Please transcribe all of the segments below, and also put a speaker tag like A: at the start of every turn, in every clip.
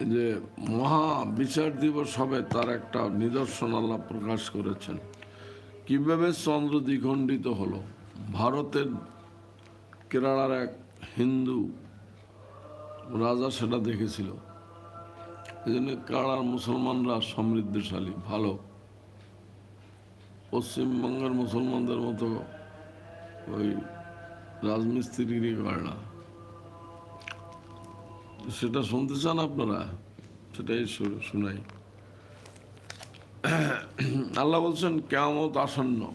A: যে মহা বিচার দিবস হবে তার একটা নিদর্শন আল্লাহ প্রকাশ করেছেন। কীভাবে চন্দ্র দ্বিখণ্ডিত হলো? ভারতের কেরালার এক হিন্দু রাজা সেটা দেখেছিল। এই জন্য কেরালার মুসলমানরা সমৃদ্ধশালী, ভালো। পশ্চিমবঙ্গের মুসলমানদের মতো ওই রাজমিস্ত্রিগিরি করে না সেটা শুনতে চান আপনারা? সেটাই শুনাই। আল্লাহ বলছেন, কেয়ামত আসন্ন।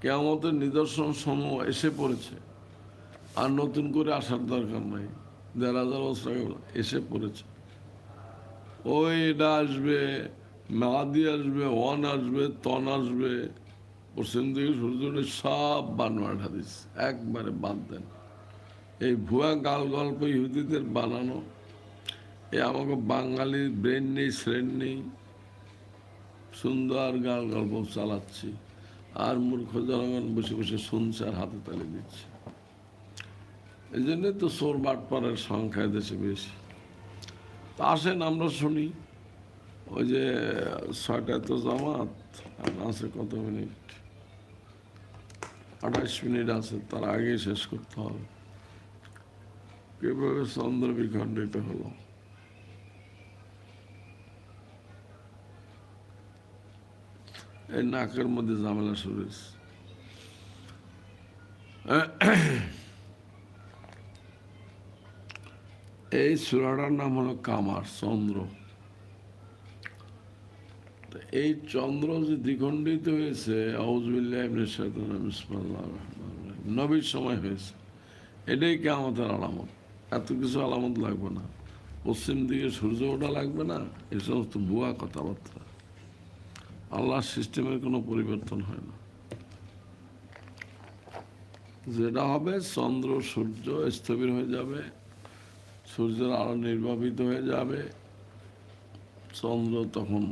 A: কেয়ামতের নিদর্শন সমূহ এসে পড়েছে। আর নতুন করে আসার দরকার নাই। দেড় হাজার বছর এসে পড়েছে। ওই এটা আসবে মাদি আসবে, ওয়ান আসবে, তন আসবে। পশ্চিম দিকে সূর্য সব বানোয়াট হাদিস একবারে বাদ দেন। এই ভুয়া গাল গল্প ইহুদিদের বানানো এ আমাকে বাঙালির ব্রেন নেই, শ্রেণ নেই, সুন্দর গাল গল্প চালাচ্ছি, আর মূর্খ জনগণ বসে বসে শুনছে আর হাতে তালে দিচ্ছে। এই জন্যে তো সোর বাটপাড়ের সংখ্যা দেশে বেশি। আসেন, আমরা শুনি, ওই যে ছয়টায় তো জামাত আছে কত মিনিট? আঠাশ মিনিট আছে, তার আগে শেষ করতে হবে। কীভাবে চন্দ্র বিখণ্ডিত হলো। এই নাকের মধ্যে ঝামেলা শুরু এই সুরাটার নাম হলো কামার, চন্দ্র। এই চন্দ্র যে দ্বিখণ্ডিত হয়েছে। নবীর সময় হয়েছে। এটাই কেমতের আলামত। এত কিছু আলামত লাগবে না। পশ্চিম দিকে সূর্য ওঠা লাগবে না, এই সমস্ত ভুয়া কথাবার্তা। আল্লাহর সিস্টেমের কোনো পরিবর্তন হয় না। যেটা হবে, চন্দ্র, সূর্য স্থবির হয়ে যাবে, সূর্যের আলো নির্বাপিত হয়ে যাবে, চন্দ্র তখন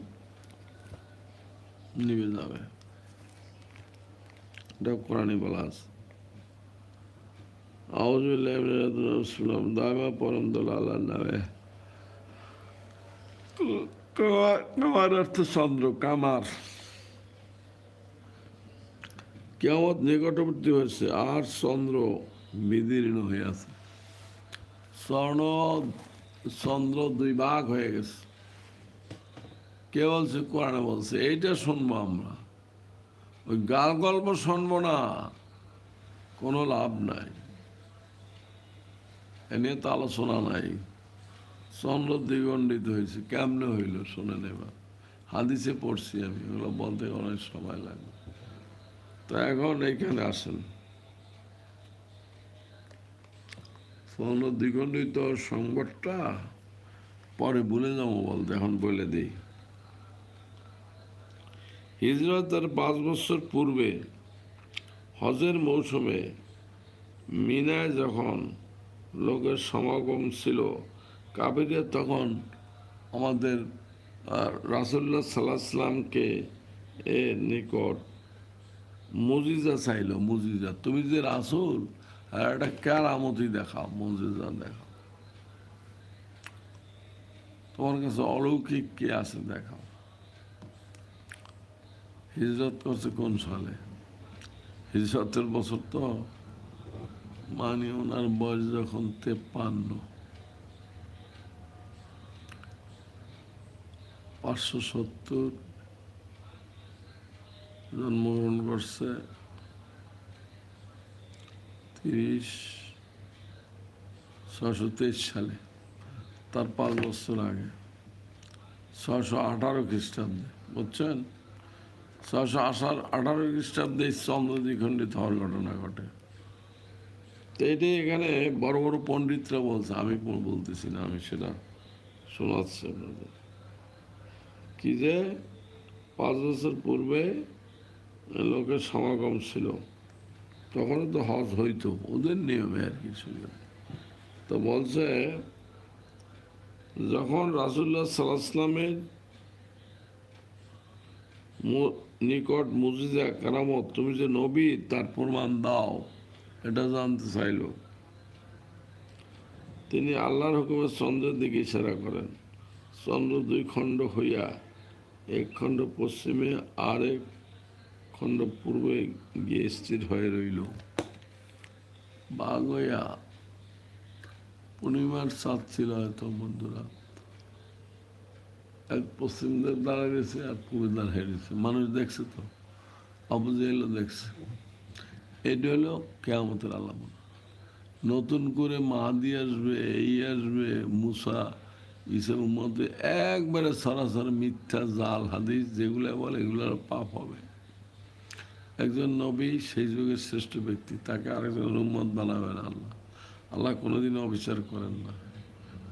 A: নিভে যাবে। এটা কোরআনে বলা আছে। কেমন নিকটবর্তী হয়েছে আর চন্দ্র বিদীর্ণ হয়ে আছে স্বর্ণ চন্দ্র দুই ভাগ হয়ে গেছে কে বলছে কোরআনে বলছে এইটা শুনব আমরা ওই গাল গল্প শুনব না কোনো লাভ নাই এ নিয়ে তো আলোচনা নাই। চন্দ্র দ্বিগণ্ডিত হয়েছে, কেমনে হইল শুনে নেবা হাদিসে পড়ছি আমি, ওগুলো বলতে অনেক সময় লাগবে। তো এখন এইখানে আসেন। চন্দ্র দ্বিগণ্ডিত সংবাদটা পরে ভুলে যাব বলতে, এখন বলে দিই। হিজরতের পাঁচ বছর পূর্বে হজের মৌসুমে মিনায় যখন লোকের সমাগম ছিল। কাবিরে তখন আমাদের রাসুল্লাহ সাল্লাহামকে এর নিকট মুজিজা চাইল, মুজিজা। তুমি যে রাসুল, আর একটা কেরামতি দেখা মজিজা দেখা তোমার কাছে অলৌকিক কে আছে দেখাও। হিজরত করছে কোন সালে? হিজরতের বছর তো মানে ওনার বয়স যখন তেপ্পান্ন। পাঁচশো সত্তর। জন্মগ্রহণ করছে তিরিশ ছশো তেইশ সালে, তার পাঁচ বছর আগে। ছশো আঠারো খ্রিস্টাব্দে, বুঝছেন? ছশো আঠারো খ্রিস্টাব্দে এই চন্দ্র হওয়ার ঘটনা ঘটে। এটি এখানে বড় বড় পণ্ডিতরা বলছে, আমি বলতেছি না, আমি সেটা শোনাচ্ছি আপনাদের। কি যে পাঁচ বছর পূর্বে লোকের সমাগম ছিল, তখনও তো হজ হইতো, ওদের নিয়মে আর কি ছিল। তো বলছে, যখন রাসুল্লাহ সাল্লাহামের নিকট মুজিজা কারামত, তুমি যে নবী, তার প্রমাণ দাও। এটা জানতে চাইল। তিনি আল্লাহর হুকুমে চন্দ্রের দিকে ইশারা করেন। চন্দ্র দুই খণ্ড হইয়া এক খণ্ড পশ্চিমে আর এক খণ্ড পূর্বে গিয়ে স্থির হয়ে রইল। হইয়া পূর্ণিমার চাঁদ ছিল হয়তো বন্ধুরা। এক পশ্চিম দাঁড়ায় গেছে আর পূর্বে দাঁড়ায় গেছে। মানুষ দেখছে তো, আবু দেখছে। এটা হলো কেয়ামতের আলামত। নতুন করে মাহাদি আসবে, এই আসবে, মুসা ইসের মধ্যে একবারে সরাসরি মিথ্যা, জাল, হাদিস যেগুলো বলে এগুলোর পাপ হবে। একজন নবী সেই যুগের শ্রেষ্ঠ ব্যক্তি, তাকে আরেকজন উম্মত বানাবেন আল্লাহ। আল্লাহ কোনোদিন অবিচার করেন না।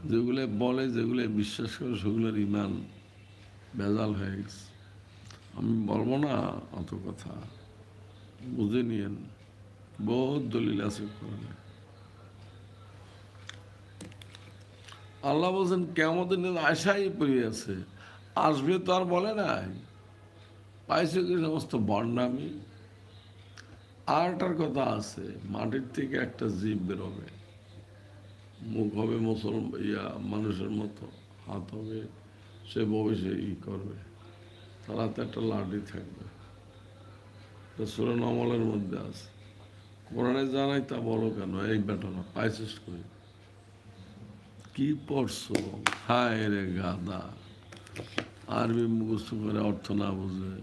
A: যেগুলো বলে, যেগুলো বিশ্বাস করে, সেগুলোর ইমান বেজাল হয়ে গেছে। আমি বলব না অত কথা। বুঝে নিয়েন। বহুত দলিল আছে আল্লাহ বলছেন কেমন আশাই পড়ে আছে। আসবে তো আর বলে নাই। পাইছে কি সমস্ত বন্ডামি আরটার কথা আছে, মাটির থেকে একটা জীব বেরোবে। মুখ হবে মুসলমান ইয়া মানুষের মতো। হাত হবে, সে ভবিষ্যে ই করবে। তার হাতে একটা লাঠি থাকবে। সুরান আমলের মধ্যে আছে। কোরআনে জানাই তা বলো কেন? এই বেটনা পাইছিস কি পড়ছো? হায় রে গাদা। আরবি মুখস্থ করে অর্থ না বুঝে।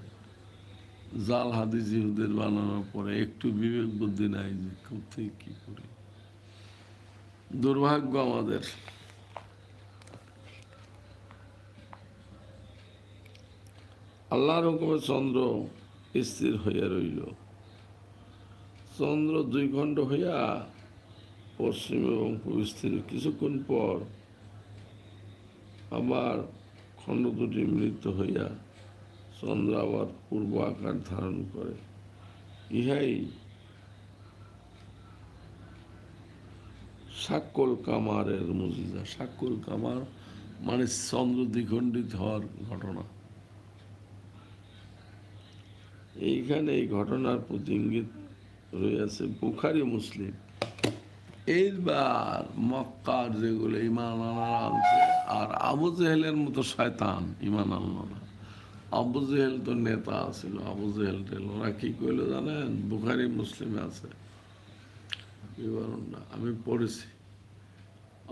A: জাল হাদিস ইহুদের বানানোর পরে একটু বিবেক বুদ্ধি নাই যে কোথায় কি করি। দুর্ভাগ্য আমাদের। আল্লাহর হুকুমে চন্দ্র স্থির হইয়া রইল। চন্দ্র দুই খণ্ড হইয়া পশ্চিম এবং পূর্ব স্থির কিছুক্ষণ পর আবার খণ্ড দুটি মিলিত হইয়া চন্দ্র আবার পূর্ব আকার ধারণ করে। ইহাই সাক্কল কামারের মুজিজা সাক্কল কামার মানে চন্দ্র দ্বিখণ্ডিত হওয়ার ঘটনা। এইখানে এই ঘটনার প্রতি ইঙ্গিত রয়েছে বুখারি, মুসলিম। এইবার মক্কার যেগুলো ইমান আনারা আনছে, আর আবু জেহেলের মতো শয়তান ইমান আনলো আবু জেহেল তো নেতা ছিল, আবু জেহেল টেল, ওরা কি করল জানেন? বুখারি, মুসলিমে আছে। আমি পড়েছি।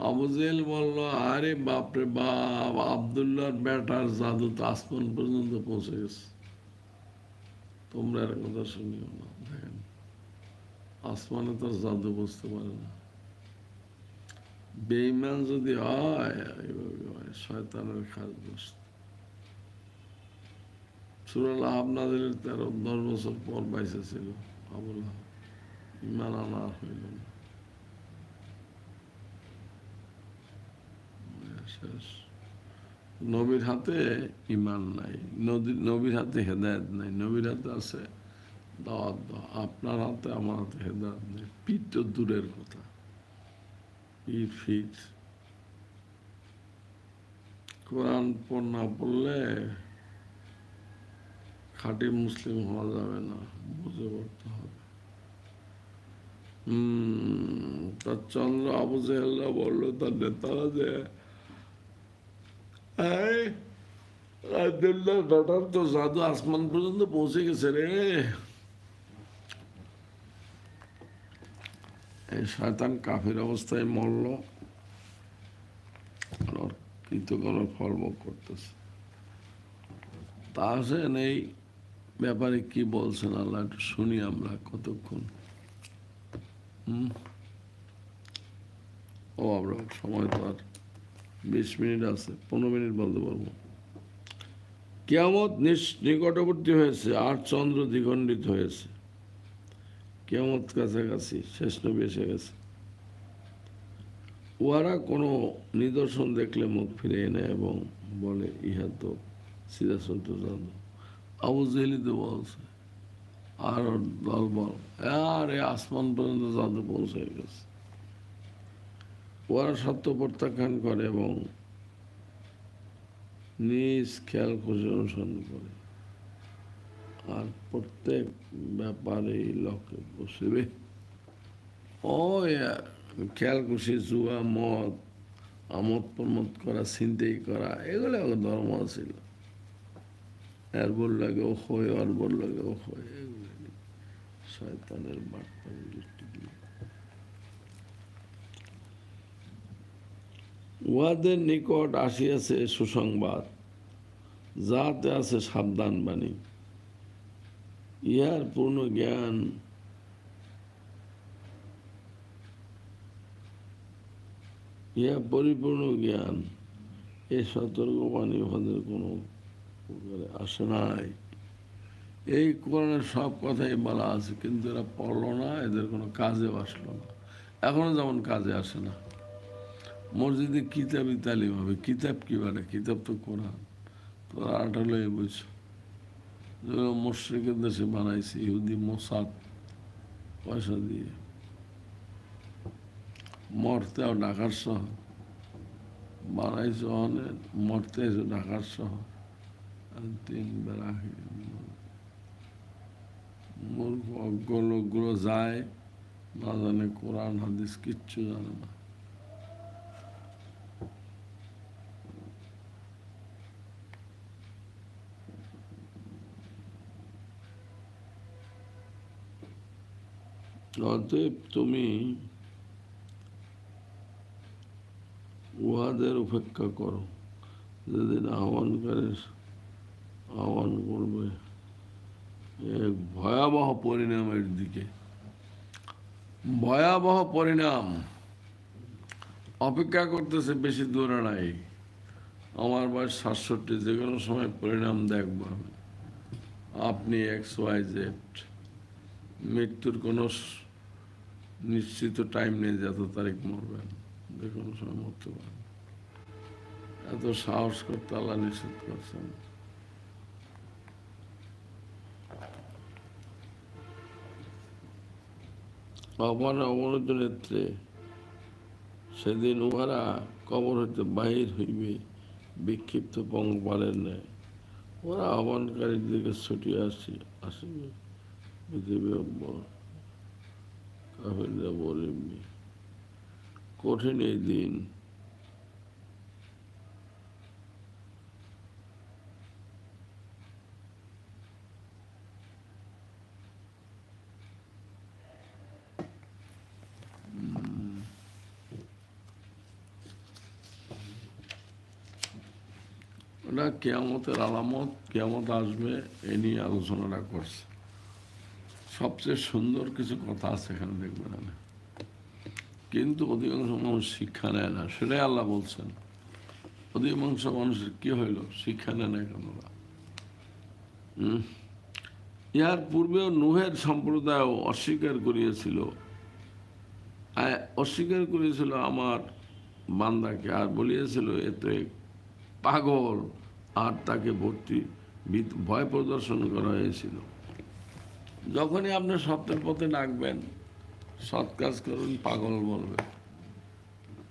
A: আবু জেহেল বলল, আরে বাপরে বাপ, আবদুল্লাহর বেটার জাদু তো আসমান পর্যন্ত পৌঁছে গেছে। তোমরা এর কথা শুনিও না, দেখেন। আসমানে তো জাদু বুঝতে পারে না। বেইমান যদি হয়, এইভাবে হয়, শয়তানের খাস বস্তু সুরাল আপনাদের তেরো, দশ বছর পর বাইসে ছিল। আবুল ইমান আনা হইল না। শেষ। নবীর হাতে ইমান নাই, নদী- নবীর হাতে হেদায়ত নাই, নবীর হাতে আছে দাওয়াত দাও আপনার হাতে, আমার হাতে হেদায়ত নেই। পিঠ তো দূরের কথা। পিঠ ফিট কোরআন না পড়লে খাঁটি মুসলিম হওয়া যাবে না। বুঝে পড়তে হবে। তার চন্দ্র আবু জেহেল্লা বলল, তার নেতারা যে আব্দুল্লাহ তো জাদু আসমান পর্যন্ত পৌঁছে গেছে রে। শয়তান কাফের অবস্থায় মরল আর ওর কৃতজ্ঞর ফল ভোগ করতেছে। তা আসেন এই ব্যাপারে কি বলছেন আল্লাহ একটু শুনি আমরা কতক্ষণ। ও, আমরা সময় তো আর বিশ মিনিট আছে, পনেরো মিনিট বলতে পারব। কেয়ামত নিকটবর্তী হয়েছে আর চন্দ্র দ্বিখণ্ডিত হয়েছে। কেয়ামত কাছাকাছি শেষ নবী এসে গেছে। উহারা কোনো নিদর্শন দেখলে মুখ ফিরিয়ে নেয় এবং বলে, ইহা তো সত্য জানো আবু জেহেলি তো বলছে, আর ওর দল বল, আরে আসমান পর্যন্ত জাদু পৌঁছে গেছে। ওরা সত্য প্রত্যাখ্যান করে এবং নিজ খেয়াল খুশি অনুসরণ করে। আর প্রত্যেক ব্যাপারে লক্ষ্যে বসবে। ও খেয়াল খুশি জুয়া, মদ, আমোদ প্রমোদ করা, ছিনতেই করা, এগুলো ধর্ম ছিল। এর বল লাগে ও হয় আর বল লাগে ও হয়, এগুলো শয়তানের বার্তা দৃষ্টি দিয়ে। উহাদের নিকট আসিয়াছে সুসংবাদ। যাতে আছে সাবধান বাণী ইহার পূর্ণ জ্ঞান। ইহা পরিপূর্ণ জ্ঞান। এই সতর্কবাণী উহাদের কোনো আসে নাই। এই কোরআনের সব কথাই বলা আছে, কিন্তু এরা পড়ল না, এদের কোনো কাজে আসলো না। এখনও যেমন কাজে আসে না। মসজিদে কিতাবই তালিম হবে। কিতাব কি মানে কিতাব তো কোরআন। তোরা আঠালো এই বলছো যেগুলো মুশ্রিকের দেশে বানাইছে, ইহুদি, মোসাদ, পয়সা দিয়ে। মরতেও ঢাকার শহর। বানাইছে অনেক মরতে এসে ঢাকার শহর। তিন বেলা মূর্খ অজ্ঞ লোকগুলো যায়, না জানে কোরআন, হাদিস, কিচ্ছু জানে না। অতএব তুমি উহাদের উপেক্ষা করো। যেদিন আহ্বানকারীর আহ্বান করবে, এক ভয়াবহ পরিণামের দিকে। ভয়াবহ পরিণাম। অপেক্ষা করতেছে বেশি দূরে নাই। আমার বয়স সাতষট্টি, যে কোনো সময় পরিণাম দেখব। আপনি এক্স ওয়াই জেড মৃত্যুর কোনো নিশ্চিত টাইম নেই যে এত তারিখ মরবেন। যে কোনো সময় মরতে পারেন। এত সাহস করতে আল্লাহ নিষেধ করছেন। অপার অবনত নেত্রে সেদিন উহারা কবর হইতে বাহির হইবে, বিক্ষিপ্ত পঙ্গপালের ন্যায়। ওরা আহ্বানকারীর দিকে ছুটিয়ে আসি আসিবে। পৃথিবী কঠিন এই দিন। কেয়ামতের আলামত কেয়ামত আসবে এ নিয়ে আলোচনাটা করছে। সবচেয়ে সুন্দর কিছু কথা আছে এখানে দেখবেন না কিন্তু অধিকাংশ মানুষ শিক্ষা নেয় না। সেটাই আল্লাহ বলছেন। অধিকাংশ মানুষের কি হইল? শিক্ষা নেয় না কেন? ইহার পূর্বেও নুহের সম্প্রদায় অস্বীকার করিয়েছিল। অস্বীকার করেছিল আমার বান্দাকে আর বলিয়েছিল, এতে পাগল আর তাকে ভর্তি ভয় প্রদর্শন করা হয়েছিল। যখনই আপনি সত্যের পথে ডাকবেন সৎ কাজ করুন, পাগল বলবে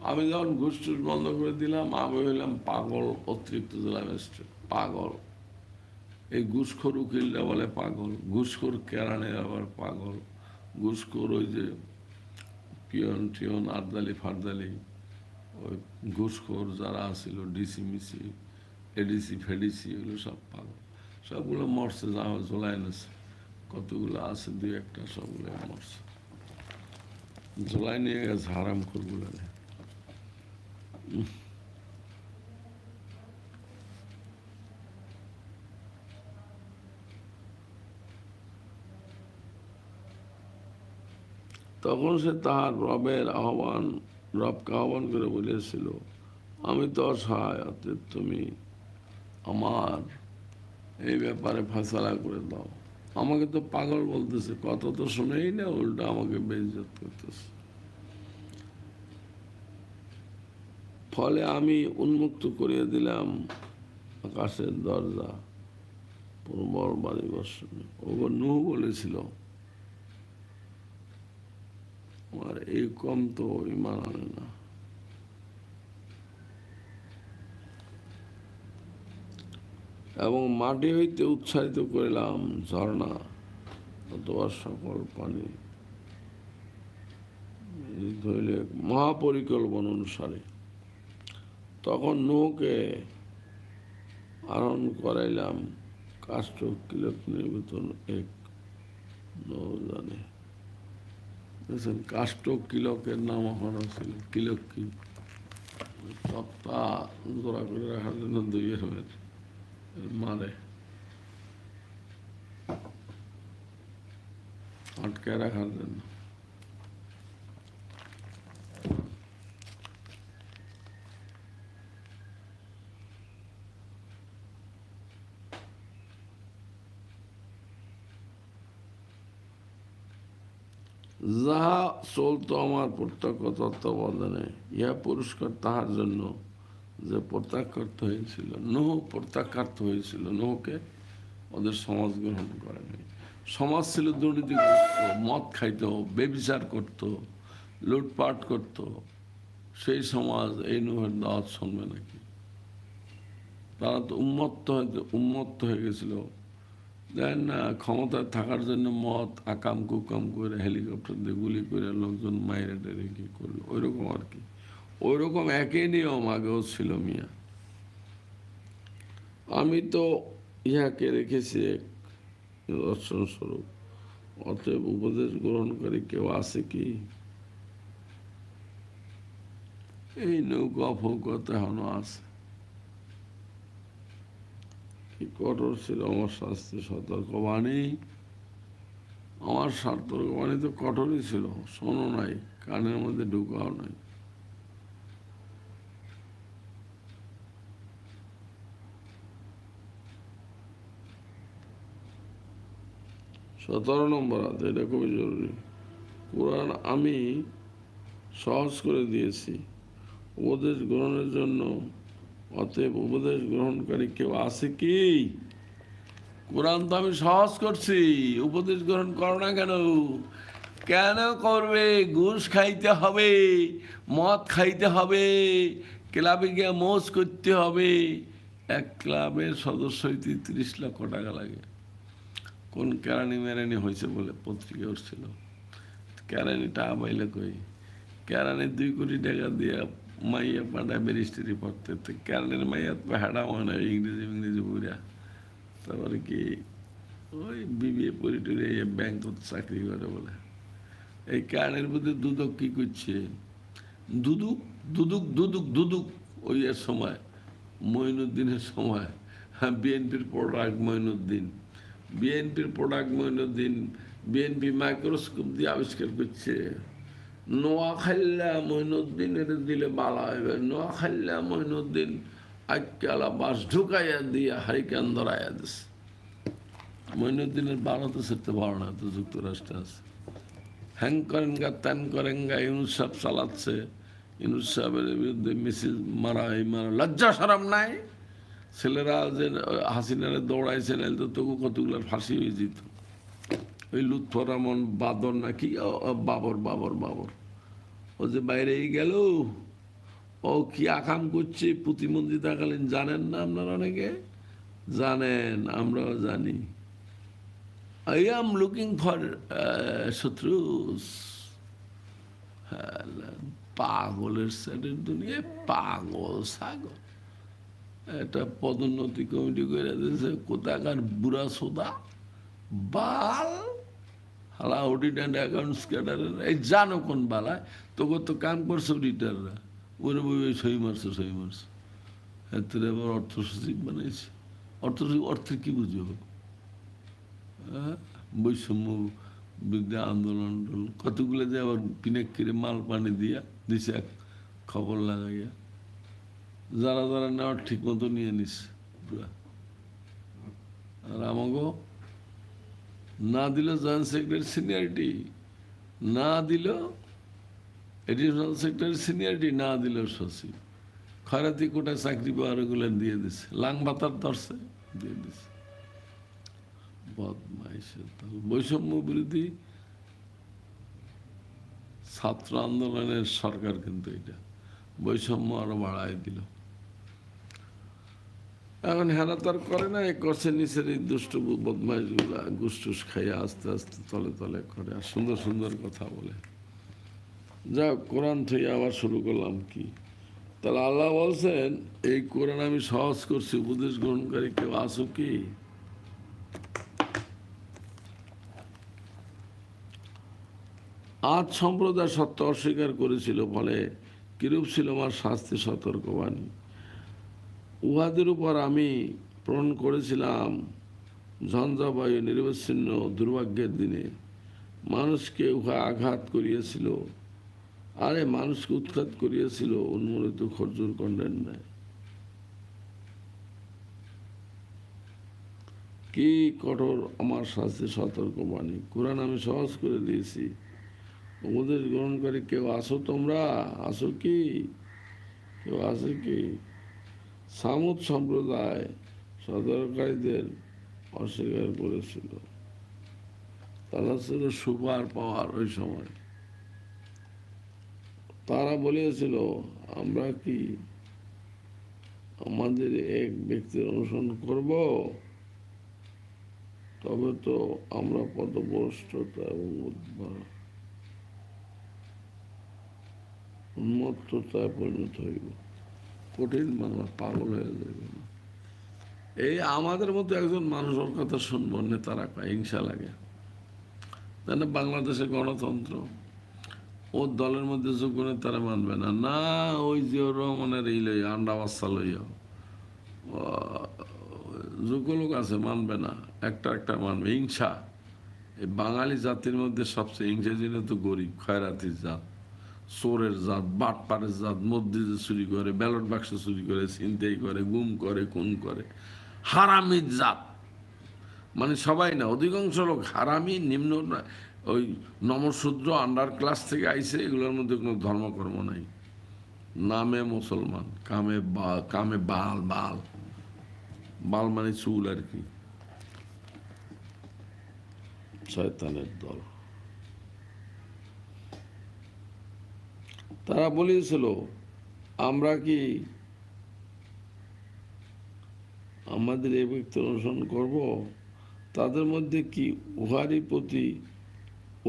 A: আমি যখন ঘুষ টুস বন্ধ করে দিলাম, আমি হইলাম পাগল অতিরিক্ত জেলা পাগল। এই ঘুষখোর উকিলটা বলে পাগল। ঘুষখোর কেরানের আবার পাগল। ঘুষখোর ওই যে পিয়ন টিয়ন, আর্দালি ফারদালি, ওই ঘুষখোর যারা আছিল, ডিসি মিসি, এডিসি ফেডিসি, এগুলো সব পাগল। সবগুলো মরছে, যা ঝোলাই এনেছে কতগুলো আছে, দুই একটা সবগুলো মরছে। ঝোলাই নিয়ে গেছে, হারাম করগুলো তখন সে তাহার রবের আহ্বান, রবকে আহ্বান করে বলেছিল, আমি তো অসহায় তুমি আমার এই ব্যাপারে ফয়সালা করে দাও। আমাকে তো পাগল বলতেছে, কথা তো শুনেই না, উল্টো আমাকে বেইজ্জত করতেছে। ফলে আমি উন্মুক্ত করিয়ে দিলাম আকাশের দরজা, প্রবল বাড়ি বর্ষণে। ওগো নুহ বলেছিল আর এই কম তো ইমান আনে না। এবং মাটি হইতে উৎসাহিত করিলাম ঝর্ণা অথবা সকল পানি হইলে মহাপরিকল্পনা অনুসারে। তখন নৌকে আরণ করাইলাম কাষ্ঠ কিলক নির্বাচন এক নৌজানে দেখছেন কাষ্ঠ কিলকের নাম হওয়া ছিল, কিলক কি? তক্তা জোড়া করে রাখার জন্য দুই এরমের মারে আটকায় রাখার জন্য যাহা চলতো আমার প্রত্যক্ষ তত্ত্বাবধানে ইহা পুরস্কার তাহার জন্য যে প্রত্যাখ্যাত হয়েছিল। নোহ প্রত্যাখ্যাত হয়েছিল। নোহকে ওদের সমাজ গ্রহণ করে নাই। সমাজ ছিল দুর্নীতিগ্রস্ত, মদ খাইত, বেবিচার করত, লুটপাট করত। সেই সমাজ এই নোহের দাওয়াত শুনবে নাকি? তারা তো উন্মত্ত হয়ে উন্মত্ত হয়ে গেছিল। দেখেন না, ক্ষমতায় থাকার জন্য মত আকাম কুকাম করে, হেলিকপ্টার দিয়ে গুলি করে লোকজন মায়েরা টেরে কি করল? ওই রকম আর কি। ওই রকম একই নিয়ম আগেও ছিল মিয়া। আমি তো ইহাকে রেখেছি এক স্বরূপ, অতএব উপদেশ গ্রহণকারী কেউ আছে কি? এই নৌকা ফৌকাতে এখনও আছে। কি কঠোর ছিল আমার শাস্তি, সতর্কবাণী? আমার সতর্কবাণী তো কঠোরই ছিল, শোনো নাই, কানের মধ্যে ঢুকাও নাই। সতেরো নম্বর আছে এটা খুবই জরুরি। কোরআন আমি সহজ করে দিয়েছি। উপদেশ গ্রহণের জন্য, অতএব উপদেশ গ্রহণকারী কেউ আছে কি? কোরআন তো আমি সহজ করছি, উপদেশ গ্রহণ করো না কেন? কেন করবে? ঘুষ খাইতে হবে, মদ খাইতে হবে, ক্লাবে গিয়ে মোজ করতে হবে। এক ক্লাবের সদস্য হইতে তিরিশ লক্ষ টাকা লাগে। কোন কেরানি মেরানি হয়েছে বলে পত্রিকা উঠছিল? কেরানিটা আবাইলে কই? কেরানি দুই কোটি টাকা দিয়ে মাইয়া পাঠায় ব্যারিস্টারি পড়তে, তো কেরানির মাইয়া তো হাডা হয় ইংরেজি ইংরেজি বুড়া তারপরে কি ওই বিবিএ পড়ি টড়ি ব্যাংক চাকরি করে বলে। এই কেরানির মধ্যে দুদক কি করছে? দুদুক দুদুক দুদুক দুদুক ওই সময় মঈনুদ্দিনের সময় হ্যাঁ বিএনপির প্রোডাক্ট মঈনুদ্দিন বিএনপির প্রোডাক্ট মঈনুদ্দিন বিএনপি মাইক্রোস্কোপ দিয়ে আবিষ্কার করছে। নোয়াখাল্লা মঈনুদ্দিন এটা দিলে বালা হইবে নোয়াখাল্লা মঈনুদ্দিন আক্কালা বাস ঢুকাইয়া দিয়ে হারিকেন ধরাইয়া দিছে। মঈনুদ্দিনের ভারতে সেরতে ভালো না তো যুক্তরাষ্ট্রে আছে। হ্যাং করেন গা ত্যান করেন গা ইউনুস সাহেব চালাচ্ছে। ইউনুস সাহেবের বিরুদ্ধে মিছিল মারা এই মারা লজ্জা সরম নাই। ছেলেরা যে হাসিনারে দৌড়াইছে তো তবু কতগুলোর ফাঁসি হয়ে যেত। ওই লুৎফর রহমান বাদর নাকি বাবর বাবর বাবর। ও যে বাইরেই গেল, ও কি আকাম করছে প্রতিমন্ত্রী থাকালীন জানেন না আপনারা অনেকে? জানেন, আমরাও জানি। আই এম লুকিং ফর শত্রুস। পাগলের সাইডের দুনিয়ায় পাগল, ছাগল। একটা পদোন্নতি কমিটি করে দিয়েছে, কোথাকার বুড়া সোদা, বাল হালা অডিট অ্যান্ড অ্যাকাউন্টস ক্যাডারের এই জানো কোন বালায়? তোকে তো কাম করছে অডিটাররা ওরে বই ওই সই মারছে সই মারছে। এতে আবার অর্থ সচিব বানাইছে। অর্থ সচিব অর্থের কি বুঝো হ্যাঁ? বৈষম্য বিরুদ্ধে আন্দোলন কতগুলো যে আবার পিনেক কিরে মাল পানি দিয়া দিছে খবর লাগাইয়া। যারা যারা নেওয়ার ঠিক মতো নিয়ে নিস পুরা। আর আমাকে না দিল জয়েন্ট সেক্রেটারি সিনিয়রিটি, না দিল এডিশনাল সেক্রেটারি সিনিয়রিটি, না দিল সচিব। খয়রাতি কোটায় চাকরি পাওয়ার ওগুলো দিয়ে দিছে লাং ভাতার ধরছে, দিয়ে দিছে। বৈষম্য বিরোধী ছাত্র আন্দোলনের সরকার কিন্তু এটা। বৈষম্য আরও বাড়াই দিল। এখন হেনা তো আর করে না এ করছে নিচের এই দুষ্ট বদমাইশগুলা গুসটুস খাইয়ে আস্তে আস্তে তলে তলে করে আর সুন্দর সুন্দর কথা বলে। যা কোরআন থেকে আবার শুরু করলাম কি? তাহলে আল্লাহ বলছেন, এই কোরআন আমি সহজ করছি, উপদেশ গ্রহণকারী কেউ আসো কি? আজ সম্প্রদায় সত্য অস্বীকার করেছিল ফলে কিরূপ ছিল আমার শাস্তি সতর্কবাণী? উহাদের উপর আমি প্রণ করেছিলাম ঝঞ্ঝাবায়ু নিরবচ্ছিন্ন দুর্ভাগ্যের দিনে। মানুষকে উহা আঘাত করিয়েছিল, আরে মানুষকে উৎখাত করিয়েছিল উন্মোলিত খরজুর কণ্ডের ন্যায়। কি কঠোর আমার শাস্তি সতর্কবাণী। কোরআন আমি সহজ করে দিয়েছি। উপদেশ গ্রহণকারী কেউ আসো তোমরা? আসো কি? কেউ আসে কি? সামুদ সম্প্রদায় সতর্ককারীদের অস্বীকার করেছিল। তারা ছিল সুপার পাওয়ার ওই সময়। তারা বলিয়েছিল আমরা কি আমাদের এক ব্যক্তির অনুসরণ করব? তবে তো আমরা পদভ্রষ্টতা এবং উদ্ভা- উন্মত্ততায় পরিণত হইব। কঠিন বাংলা পাগল হয়ে যাবে এই আমাদের মতো একজন মানুষের কথা শুনব, নেতারা কয়, হিংসা লাগে। না বাংলাদেশে গণতন্ত্র ওর দলের মধ্যে যোগ্য তারা মানবে না। না, ওই যে রহমানের এই লই আন্ডা বাচ্চা লইয়া। যোগ্য লোক আছে, মানবে না। একটা একটা মানবে, হিংসা। এই বাঙালি জাতির মধ্যে সবচেয়ে হিংসা জিনিস তো গরিব, খয়রাতির জাত। চোরের জাত বাটপাড়ের জাত, মসজিদে চুরি করে, ব্যালট বাক্স চুরি করে, ছিনতাই করে, গুম করে, খুন করে। হারামির জাত। মানে সবাই না, অধিকাংশ লোক হারামি, নিম্ন ওই নমশূদ্র আন্ডার ক্লাস থেকে আইসে এগুলোর মধ্যে কোনো ধর্মকর্ম নাই। নামে মুসলমান, কামে বা কামে বাল বাল। বাল মানে চুল আর কি। শয়তানের দল। তারা বলিয়েছিল আমরা কি আমাদের এই ব্যক্তি অনুসরণ করব? তাদের মধ্যে কি উহারই প্রতি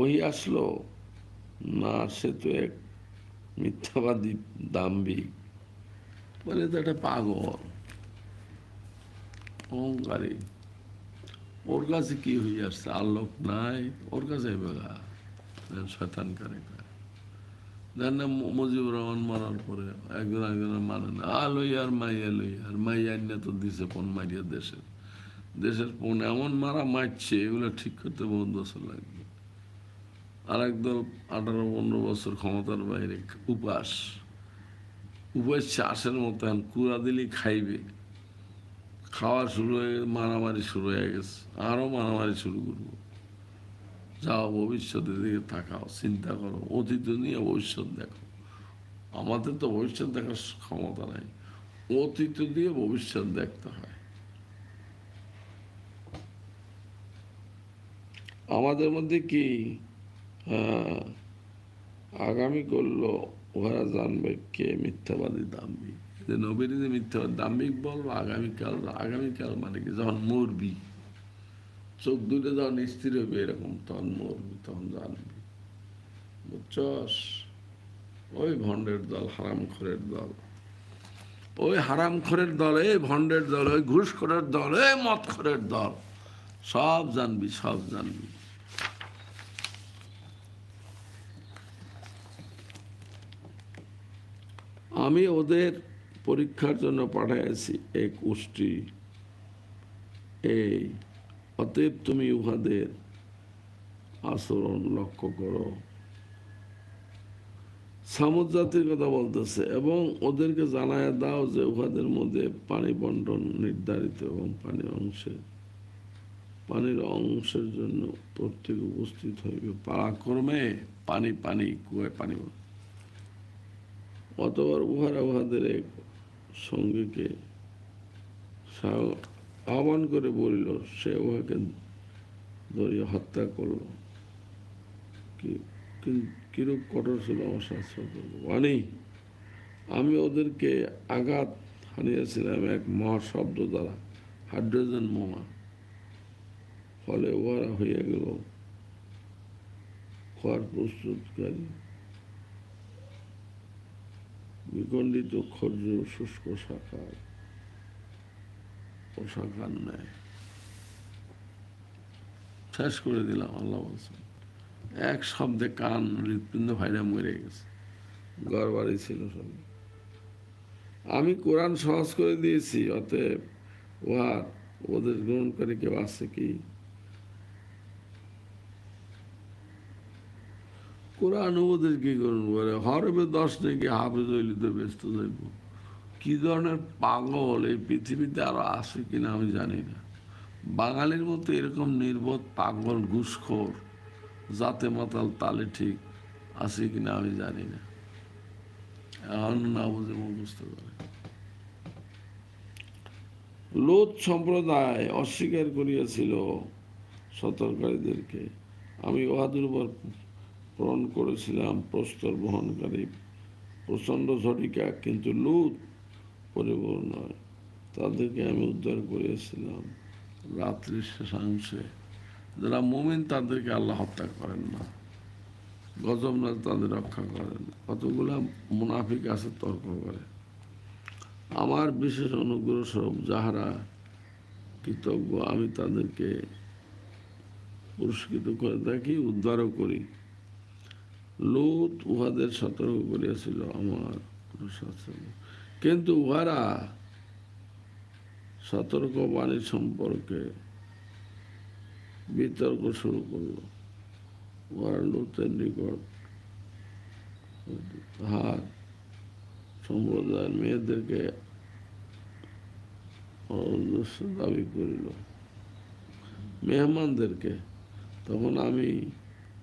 A: ওই আসলো? না, সে তো এক মিথ্যাবাদী দাম্ভিক বলে তো একটা পাগল, অহংকারী। ওর কাছে কি হয়ে আসছে আলোক নাই, ওর কাছে বেগা শয়তান কারে মুজিবুর রহমান পরে একজন একজনের মানে না আর মাইয়া মাইয়া তো দিছে পণ মারিয়া দেশের। দেশের পণ এমন মারা মারছে, এগুলো ঠিক করতে বছর লাগবে। আর একদল আঠারো, পনেরো বছর ক্ষমতার বাইরে উপাস। উপাস চাষের মতো এখন কুড়া দিলেই খাইবে। খাওয়া শুরু হয়ে, মারামারি শুরু হয়ে গেছে। আরও মারামারি শুরু করব। যাও ভবিষ্যতের দিকে তাকাও, চিন্তা করো, অতীত নিয়ে ভবিষ্যৎ দেখো। আমাদের তো ভবিষ্যৎ দেখার ক্ষমতা নাই, অতীত দিয়ে ভবিষ্যৎ দেখতে হয়। আমাদের মধ্যে কি আগামী করল ওরা জানবে কে মিথ্যাবাদী দাম্বিক যে নবীর যে মিথ্যাবাদী, দাম্ভিক বলব আগামীকাল আগামীকাল মানে কি? যখন মরবি। চোখ দুটো যখন স্থির হবে এরকম তখন মরবি তখন জানবি। বুঝছস? ওই ভণ্ডের দল হারামখোরের দল। ওই হারামখোরের দল, এই ভণ্ডের দল, ওই ঘুষখোরের দল, এই মদখোরের দল। সব জানবি সব জানবি। আমি ওদের পরীক্ষার জন্য পাঠাইছি এক উষ্টি এই অতএব তুমি উহাদের আচরণ লক্ষ্য করো। সামুদ জাতির কথা বলতেছে এবং ওদেরকে জানায় দাও যে উহাদের মধ্যে পানি বন্টন নির্ধারিত এবং পানি অংশে পানির অংশের জন্য প্রত্যেক উপস্থিত হইবে পারাক্রমে। পানি পানি, কুয়ায় পানি অতবার উহারা উহাদের এক সঙ্গীকে আহ্বান করে বলিল, সে উহাকে ধরিয়া হত্যা করল। কিরূপ কঠোর ছিল আমার শাস্ত্র মানে আমি ওদেরকে আঘাত হানিয়েছিলাম এক মহাশব্দ দ্বারা, হাইড্রোজেন বোমা। ফলে উহারা হইয়া গেল খোয়ার প্রস্তুতকারী। বিখণ্ডিত খর্জ শুষ্ক শাখার শাখার নেয় শেষ করে দিলাম, আল্লাহ বলছেন এক শব্দে কান হৃৎপিণ্ড ভাইরা মরে গেছে। ঘর বাড়ি ছিল সব। আমি কোরআন সহজ করে দিয়েছি, অতএব উহার ওদের গ্রহণ করে কেউ আছে কি? কোরআন ওদের কি করুন বলে? হরবে দশ নাকি হাফেজ হইলে তো ব্যস্ত যাইব। কি ধরনের পাগল এই পৃথিবীতে আরও আছে কিনা আমি জানি না। বাঙালির মতো এরকম নির্বোধ পাগল, ঘুষখোর, জাতে মাতাল তালে ঠিক আছে কিনা আমি জানি না। এখন না বুঝে মুখস্থ করে লোত সম্প্রদায় অস্বীকার করিয়াছিল সতর্কারীদেরকে আমি উহাদের উপর প্রেরণ করেছিলাম, প্রস্তর বহনকারী, প্রচণ্ড ঝটিকা, কিন্তু লুত তাদেরকে আমি উদ্ধার শেষাংশে যারা তাদেরকে আল্লাহ হত্যা করেন না। তাদের রক্ষা করেন কতগুলা মুনাফিক আছে, তর্ক করে। আমার বিশেষ অনুগ্রহ স্বরূপ যাহারা কৃতজ্ঞ, আমি তাদেরকে পুরস্কৃত করে থাকি, উদ্ধারও করি। লুত উহাদের সতর্ক করিয়াছিল আমার শাসন। কিন্তু উহারা সতর্ক বাণী সম্পর্কে বিতর্ক শুরু করল। উহারা লুতের নিকট তাহার সম্প্রদায়ের মেয়েদেরকে দাবি করিল। মেহমানদেরকে তখন আমি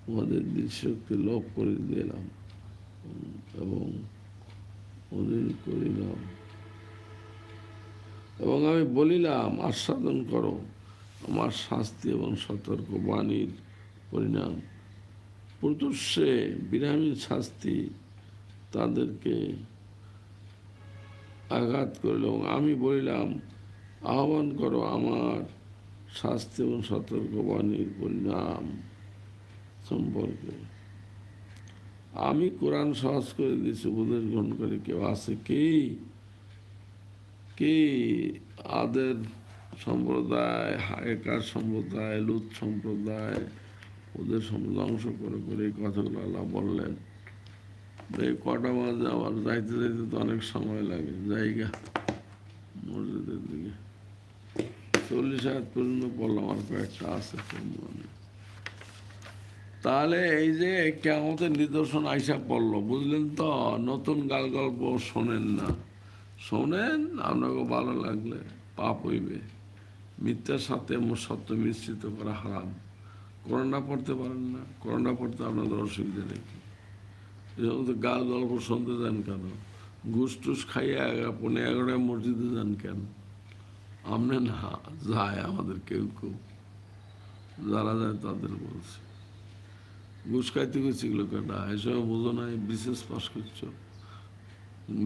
A: উহাদের দৃশ্যকে লোভ করে দিলাম এবং অধীন করিলাম। এবং আমি বলিলাম, আস্বাদন করো, আমার শাস্তি এবং সতর্ক বাণীর পরিণাম। প্রত্যুষে বিরামীর শাস্তি তাদেরকে আঘাত করিল এবং আমি বলিলাম, আহ্বান করো আমার শাস্তি এবং সতর্কবাণীর পরিণাম সম্পর্কে। আমি কোরআন সহজ করে দিয়েছি, উপদেশ গ্রহণ করে কেউ আছে কি? কি আদের সম্প্রদায় হায়কার সম্প্রদায়, লুত সম্প্রদায়, ওদের সম্প্রদায় অংশ করে করে কথাগুলো আল্লাহ বললেন। এই কটা বাজে, আবার যাইতে যাইতে তো অনেক সময় লাগে। জায়গা মসজিদের দিকে। চল্লিশ হাজার পর্যন্ত পড়লাম, আর কয়েকটা আছে তাহলে এই যে কেমতের নিদর্শন আইসা পড়ল, বুঝলেন তো? নতুন গাল গল্প শোনেন না। শোনেন, আপনাকে ভালো লাগলে পাপ হইবে। মিথ্যার সাথে সত্য মিশ্রিত করা হারাম। করোনা পড়তে পারেন না, করোনা পড়তে আপনাদের অসুবিধা নেই। সমস্ত গাল গল্প শুনতে যান কেন? ঘুষ টুস খাইয়ে পনেরো এগারোটায় মসজিদে যান কেন? আমনে না, যায় আমাদের কেউ কেউ। যারা যায় তাদের বলছে। ঘুষ খাইতে গেছিল কেটা এসব বোঝো না বিশেষ পাস করছ।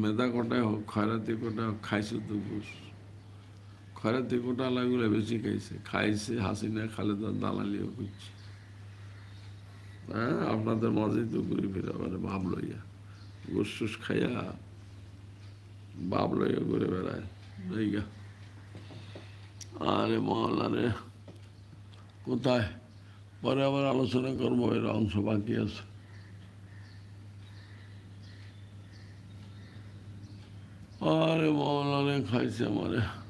A: মেধা কটায় হোক, খয়রাতি কটায় হোক, খাইছো তো ঘুষ। খয়রাতি কোটা লাগলে বেশি খাইছে। খাইছে হাসিনা, খালেদা, দালালিও করছে। হ্যাঁ আপনাদের মজাই তো ঘুরে ফিরে মানে ভাব লইয়া। ঘুষ টুস খাইয়া বাপ লইয়া ঘুরে বেড়ায়। আরে মহল্লা রে, কোথায়? পরে আবার আলোচনা করব এর অংশ বাকি আছে। আরে মামলা রে খাইছে আমারে।